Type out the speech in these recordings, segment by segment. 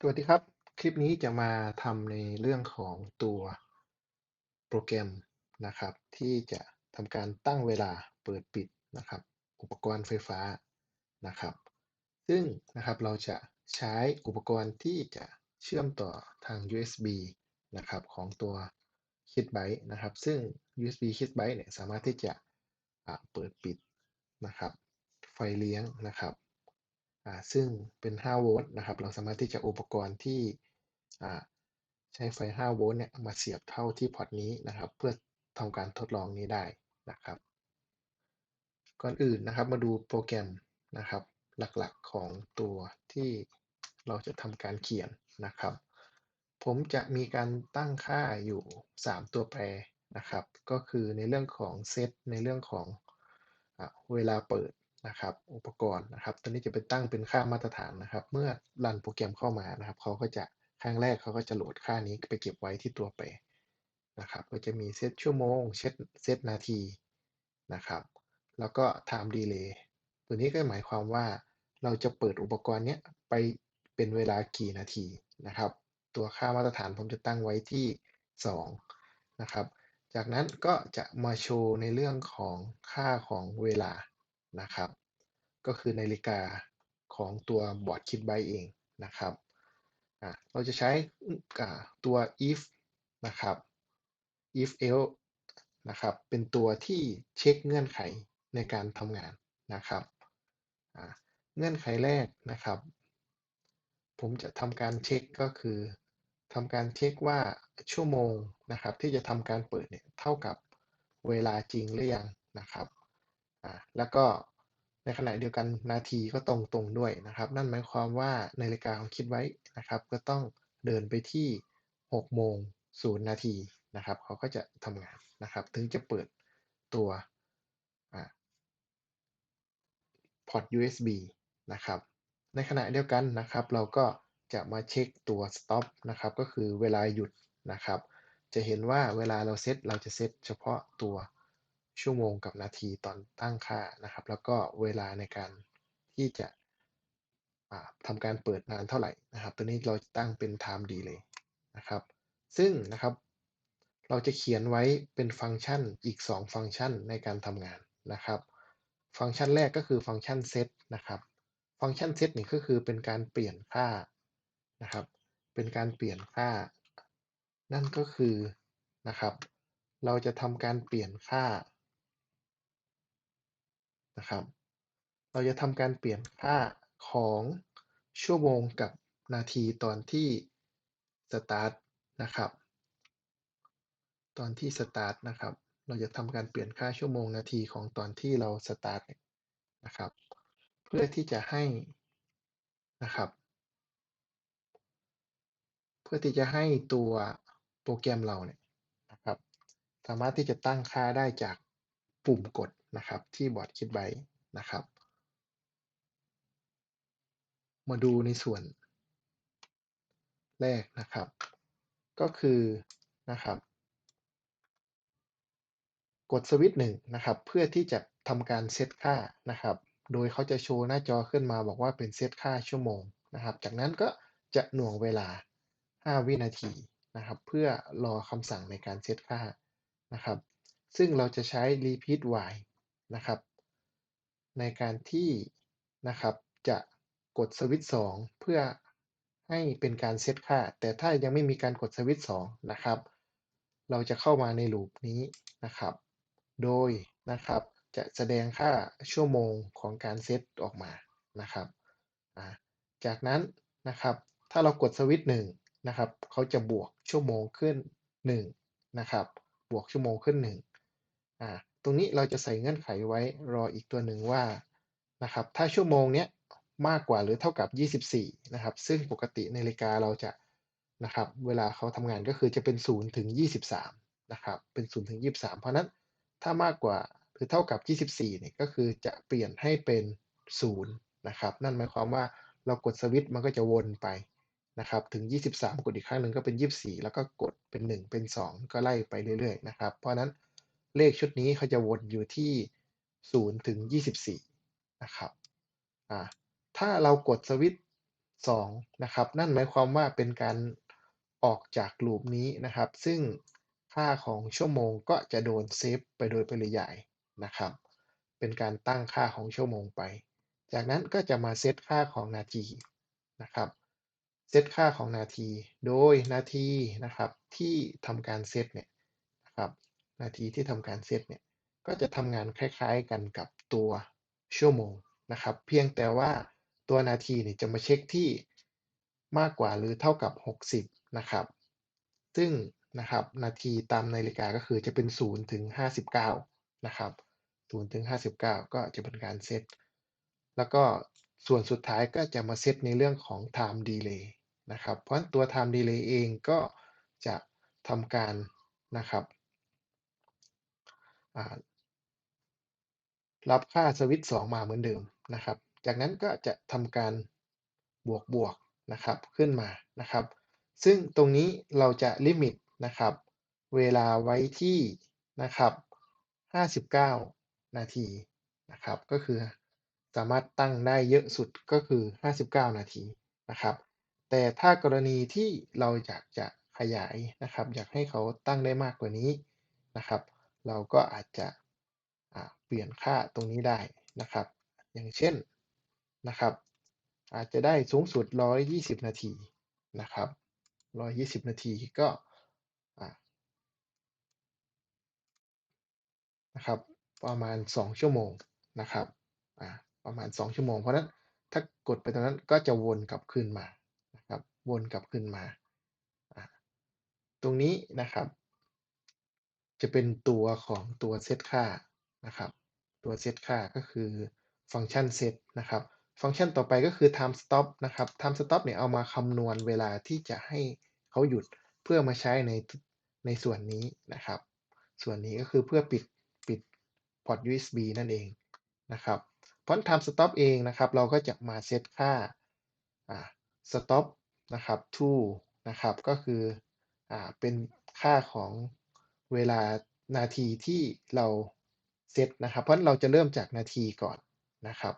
สวัสดีครับ คลิปนี้จะมาทำในเรื่องของตัวโปรแกรมนะครับ ที่จะทำการตั้งเวลาเปิดปิดนะครับ อุปกรณ์ไฟฟ้านะครับ ซึ่งนะครับเราจะใช้อุปกรณ์ที่จะเชื่อมต่อทาง USB นะครับของตัว KitByte นะครับ ซึ่ง USB KitByte เนี่ยสามารถที่จะเปิดปิดนะครับ ไฟเลี้ยงนะครับ ซึ่งเป็น 5 โวลต์นะครับ เราสามารถที่จะอุปกรณ์ที่ใช้ไฟ 5 โวลต์เนี่ยมาเสียบเข้าที่พอร์ตนี้นะครับ เพื่อทำการทดลองนี้ได้นะครับ ก่อนอื่นนะครับมาดูโปรแกรมนะครับ หลักๆของตัวที่เราจะทำการเขียนนะครับ ผมจะมีการตั้งค่าอยู่ 3 ตัวแปรนะครับ ก็คือในเรื่องของเซตในเรื่องของเวลาเปิด นะครับอุปกรณ์นะครับ ตัวนี้จะไปตั้งเป็นค่ามาตรฐานนะครับ เมื่อรันโปรแกรมเข้ามานะครับเขาก็จะครั้งแรกเขาก็จะโหลดค่านี้ไปเก็บไว้ที่ตัวแปนะครับ ก็จะมีเซตชั่วโมงเซตเซตนาทีนะครับ แล้วก็ time delay ตัวนี้ก็หมายความว่าเราจะเปิดอุปกรณ์นี้ไปเป็นเวลากี่นาทีนะครับ ตัวค่ามาตรฐานผมจะตั้งไว้ที่ 2 นะครับ จากนั้นก็จะมาโชว์ในเรื่องของค่าของเวลา นะครับ ก็คือนาฬิกาของตัวบอร์ดคิดไบเองนะครับเราจะใช้ตัว if นะครับ if else นะครับ เป็นตัวที่เช็คเงื่อนไขในการทำงานนะครับ เงื่อนไขแรกนะครับ ผมจะทำการเช็คก็คือทำการเช็คว่าชั่วโมงนะครับ ที่จะทำการเปิดเนี่ยเท่ากับเวลาจริงหรือยังนะครับ แล้วก็ในขณะเดียวกันนาทีก็ตรงตรงด้วยนะครับ นั่นหมายความว่านาฬิกาของคิดไว้นะครับ ก็ต้องเดินไปที่6โมง0นาทีนะครับเขาก็จะทำงานนะครับ ถึงจะเปิดตัวพอร์ต USB นะครับ ในขณะเดียวกันนะครับ เราก็จะมาเช็คตัว stop นะครับ ก็คือเวลาหยุดนะครับ จะเห็นว่าเวลาเราเซตเราจะเซตเฉพาะตัว ชั่วโมงกับนาทีตอนตั้งค่านะครับ แล้วก็เวลาในการที่จะทำการเปิดนานเท่าไหร่นะครับ ตัวนี้เราจะตั้งเป็น time delay นะครับ ซึ่งนะครับ เราจะเขียนไว้เป็นฟังก์ชันอีก 2 ฟังก์ชันในการทำงานนะครับ ฟังก์ชันแรกก็คือฟังก์ชัน set นะครับ ฟังก์ชัน set นี่ก็คือเป็นการเปลี่ยนค่านะครับ เป็นการเปลี่ยนค่า นั่นก็คือนะครับ เราจะทำการเปลี่ยนค่า นะครับ เราจะทำการเปลี่ยนค่าของชั่วโมงกับนาทีตอนที่สตาร์ทนะครับ ตอนที่สตาร์ทนะครับ เราจะทำการเปลี่ยนค่าชั่วโมงนาทีของตอนที่เราสตาร์ทนะครับ เพื่อที่จะให้นะครับ เพื่อที่จะให้ตัวโปรแกรมเราเนี่ยนะครับ สามารถที่จะตั้งค่าได้จากปุ่มกด นะครับ ที่บอร์ดคิดไว้นะครับ มาดูในส่วนแรกนะครับ ก็คือนะครับกดสวิตช์หนึ่งนะครับ เพื่อที่จะทำการเซตค่านะครับ โดยเขาจะโชว์หน้าจอขึ้นมาบอกว่าเป็นเซตค่าชั่วโมงนะครับ จากนั้นก็จะหน่วงเวลา 5 วินาทีนะครับ เพื่อรอคำสั่งในการเซตค่านะครับ ซึ่งเราจะใช้ repeat while นะครับ ในการที่นะครับจะกดสวิตช์2เพื่อให้เป็นการเซตค่า แต่ถ้ายังไม่มีการกดสวิตช์2นะครับ เราจะเข้ามาในลูปนี้นะครับ โดยนะครับจะแสดงค่าชั่วโมงของการเซตออกมานะครับจากนั้นนะครับ ถ้าเรากดสวิตช์1นะครับ เขาจะบวกชั่วโมงขึ้น1นะครับ บวกชั่วโมงขึ้น1อ่า ตรงนี้เราจะใส่เงื่อนไขไว้รออีกตัวหนึ่งว่านะครับถ้าชั่วโมงเนี้ยมากกว่าหรือเท่ากับ 24 นะครับ ซึ่งปกตินาฬิกาเราจะนะครับเวลาเขาทำงานก็คือจะเป็น 0 ถึง 23 นะครับเป็น 0 ถึง 23 เพราะนั้นถ้ามากกว่าหรือเท่ากับ 24 เนี่ยก็คือจะเปลี่ยนให้เป็น 0 นะครับ นั่นหมายความว่าเรากดสวิตช์มันก็จะวนไปนะครับถึง 23 กดอีกครั้งหนึ่งก็เป็น 24 แล้วก็กดเป็น 1 เป็น 2 ก็ไล่ไปเรื่อยๆนะครับ เพราะนั้น เลขชุดนี้เขาจะวนอยู่ที่ 0 ถึง 24 นะครับถ้าเรากดสวิตช์2นะครับ นั่นหมายความว่าเป็นการออกจากลูปนี้นะครับ ซึ่งค่าของชั่วโมงก็จะโดนเซฟไปโดยปริยายนะครับ เป็นการตั้งค่าของชั่วโมงไป จากนั้นก็จะมาเซตค่าของนาทีนะครับเซตค่าของนาที โดยนาทีนะครับที่ทำการเซตเนี่ย นาทีที่ทำการเซตเนี่ย ก็จะทำงานคล้ายๆกันกับตัวชั่วโมงนะครับ เพียงแต่ว่าตัวนาทีเนี่ยจะมาเช็คที่มากกว่าหรือเท่ากับ 60 นะครับ ซึ่งนะครับนาทีตามนาฬิกาก็คือจะเป็น 0 ถึง 59 นะครับ 0 ถึง 59 ก็จะเป็นการเซต แล้วก็ส่วนสุดท้ายก็จะมาเซตในเรื่องของ time delay นะครับ เพราะตัว time delay เองก็จะทำการนะครับ รับค่าสวิตช์2มาเหมือนเดิมนะครับ จากนั้นก็จะทำการบวกบวกนะครับขึ้นมานะครับ ซึ่งตรงนี้เราจะลิมิตนะครับ เวลาไว้ที่นะครับ 59 นาทีนะครับ ก็คือสามารถตั้งได้เยอะสุดก็คือ 59 นาทีนะครับ แต่ถ้ากรณีที่เราอยากจะขยายนะครับ อยากให้เขาตั้งได้มากกว่านี้นะครับ เราก็อาจจะเปลี่ยนค่าตรงนี้ได้นะครับ อย่างเช่นนะครับ อาจจะได้สูงสุด 120 นาทีนะครับ 120 นาทีก็นะครับประมาณ 2 ชั่วโมงนะครับประมาณ 2 ชั่วโมง เพราะนั้นถ้ากดไปตรงนั้นก็จะวนกลับคืนมานะครับวนกลับคืนมา ตรงนี้นะครับ จะเป็นตัวของตัวเซตค่านะครับ ตัวเซตค่าก็คือฟังก์ชันเซตนะครับ ฟังก์ชันต่อไปก็คือ time stop นะครับ time stop เนี่ยเอามาคำนวณเวลาที่จะให้เขาหยุดเพื่อมาใช้ในในส่วนนี้นะครับ ส่วนนี้ก็คือเพื่อปิดปิดพอร์ต USB นั่นเองนะครับเพราะ time stop เองนะครับ เราก็จะมาเซตค่า stop นะครับ to นะครับ ก็คืออเป็นค่าของ เวลานาทีที่เราเซตนะครับ เพราะเราจะเริ่มจากนาทีก่อนนะครับ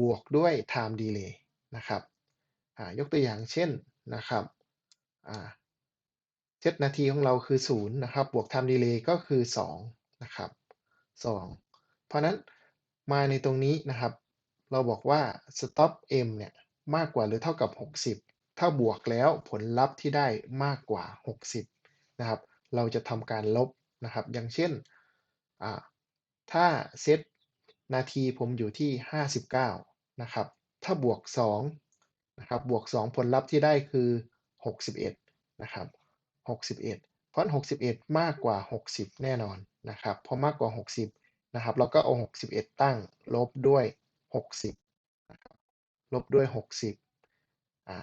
บวกด้วย time delay นะครับยกตัวอย่างเช่นนะครับเซตนาทีของเราคือ 0 นะครับ บวก time delay ก็คือ 2 นะครับ 2 เพราะนั้นมาในตรงนี้นะครับ เราบอกว่า stop m เนี่ยมากกว่าหรือเท่ากับ 60 ถ้าบวกแล้วผลลัพธ์ที่ได้มากกว่า 60 นะครับ เราจะทำการลบนะครับ อย่างเช่น ถ้าเซตนาทีผมอยู่ที่ 59 นะครับ ถ้าบวก2นะครับ บวก 2 ผลลัพธ์ที่ได้คือ 61 นะครับ 61 เพราะ 61 มากกว่า 60 แน่นอนนะครับเพราะมากกว่า 60 นะครับ เราก็เอา 61 ตั้งลบด้วย 60 นะครับ ลบด้วย 60 อ่า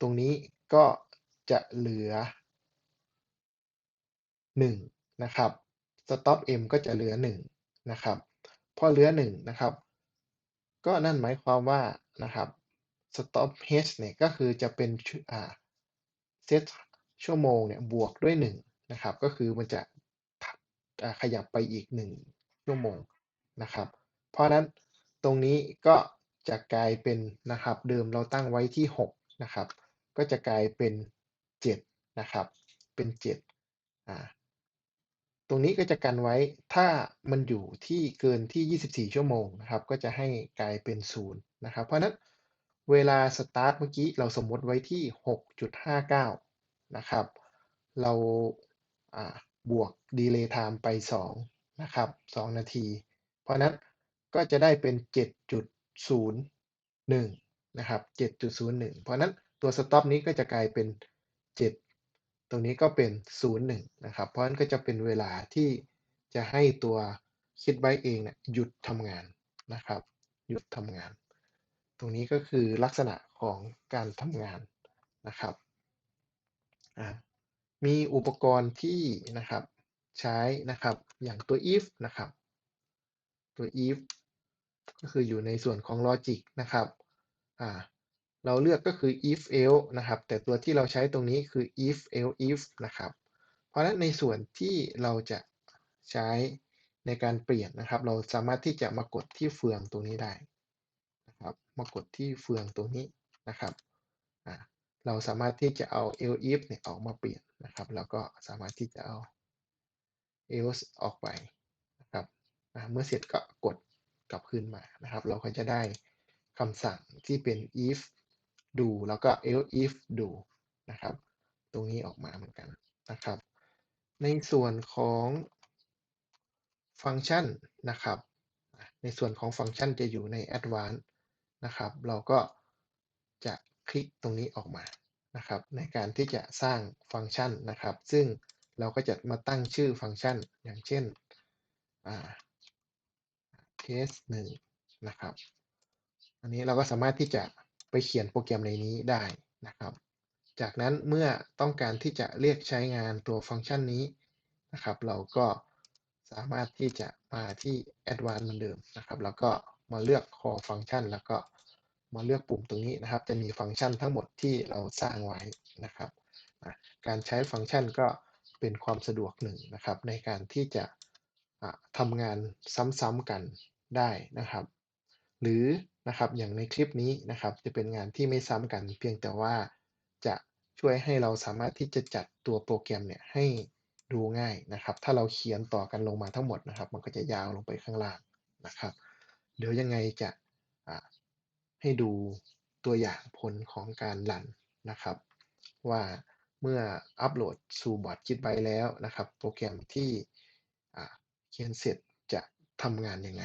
ตรงนี้ก็จะเหลือ 1นะครับ stop m ก็จะเหลือ1นะครับพอเหลือ1นะครับ ก็นั่นหมายความว่านะครับ stop h เนี่ยก็คือจะเป็นอ่าเซตชั่วโมงเนี่ยบวกด้วย1นะครับก็คือมันจะขยับไปอีก 1 ชั่วโมงนะครับ เพราะนั้นตรงนี้ก็จะกลายเป็นนะครับเดิมเราตั้งไว้ที่6นะครับก็จะกลายเป็น7นะครับเป็น7อ่า ตรงนี้ก็จะกันไว้ถ้ามันอยู่ที่เกินที่ 24 ชั่วโมงนะครับ ก็จะให้กลายเป็น 0 นะครับ เพราะนั้นเวลาสตาร์ทเมื่อกี้เราสมมติไว้ที่ 6.59 นะครับ เราบวก delay time ไป 2 นะครับ 2 นาที เพราะนั้นก็จะได้เป็น 7.01 นะครับ 7.01 เพราะนั้นตัว stop นี้ก็จะกลายเป็น 7 ตรงนี้ก็เป็น 01 นะครับ เพราะฉะนั้นก็จะเป็นเวลาที่จะให้ตัวคิดไว้เองเนี่ยหยุดทำงานนะครับ หยุดทำงาน ตรงนี้ก็คือลักษณะของการทำงานนะครับ มีอุปกรณ์ที่นะครับใช้นะครับอย่างตัว if นะครับ ตัว if ก็คืออยู่ในส่วนของ logic นะครับ เราเลือกก็คือ if else นะครับ แต่ตัวที่เราใช้ตรงนี้คือ if else if นะครับ เพราะฉะนั้นในส่วนที่เราจะใช้ในการเปลี่ยนนะครับ เราสามารถที่จะมากดที่เฟืองตรงนี้ได้นะครับ มากดที่เฟืองตรงนี้นะครับ เราสามารถที่จะเอา else if เนี่ยออกมาเปลี่ยนนะครับ แล้วก็สามารถที่จะเอา else ออกไปนะครับ เมื่อเสร็จก็กดกลับคืนมานะครับ เราก็จะได้คำสั่งที่เป็น if do แล้วก็ else if do นะครับ ตรงนี้ออกมาเหมือนกันนะครับ ในส่วนของฟังก์ชันนะครับ ในส่วนของฟังก์ชันจะอยู่ใน Advanced นะครับ เราก็จะคลิกตรงนี้ออกมานะครับ ในการที่จะสร้างฟังก์ชันนะครับ ซึ่งเราก็จะมาตั้งชื่อฟังก์ชันอย่างเช่น case 1นะครับ อันนี้เราก็สามารถที่จะ ไปเขียนโปรแกรมในนี้ได้นะครับ จากนั้นเมื่อต้องการที่จะเรียกใช้งานตัวฟังก์ชันนี้นะครับ เราก็สามารถที่จะมาที่ Advanced เหมือนเดิมนะครับ แล้วก็มาเลือก Call Function แล้วก็มาเลือกปุ่มตรงนี้นะครับ จะมีฟังก์ชันทั้งหมดที่เราสร้างไว้นะครับการใช้ฟังก์ชันก็เป็นความสะดวกหนึ่งนะครับ ในการที่จะทำงานซ้ำๆกันได้นะครับ หรือนะครับอย่างในคลิปนี้นะครับจะเป็นงานที่ไม่ซ้ำกัน เพียงแต่ว่าจะช่วยให้เราสามารถที่จะจัดตัวโปรแกรมเนี่ยให้ดูง่ายนะครับ ถ้าเราเขียนต่อกันลงมาทั้งหมดนะครับ มันก็จะยาวลงไปข้างล่างนะครับ เดี๋ยวยังไงจะให้ดูตัวอย่างผลของการรันนะครับ ว่าเมื่ออัปโหลดสู่บอร์ดจิตไบแล้วนะครับ โปรแกรมที่เขียนเสร็จจะทำงานยังไง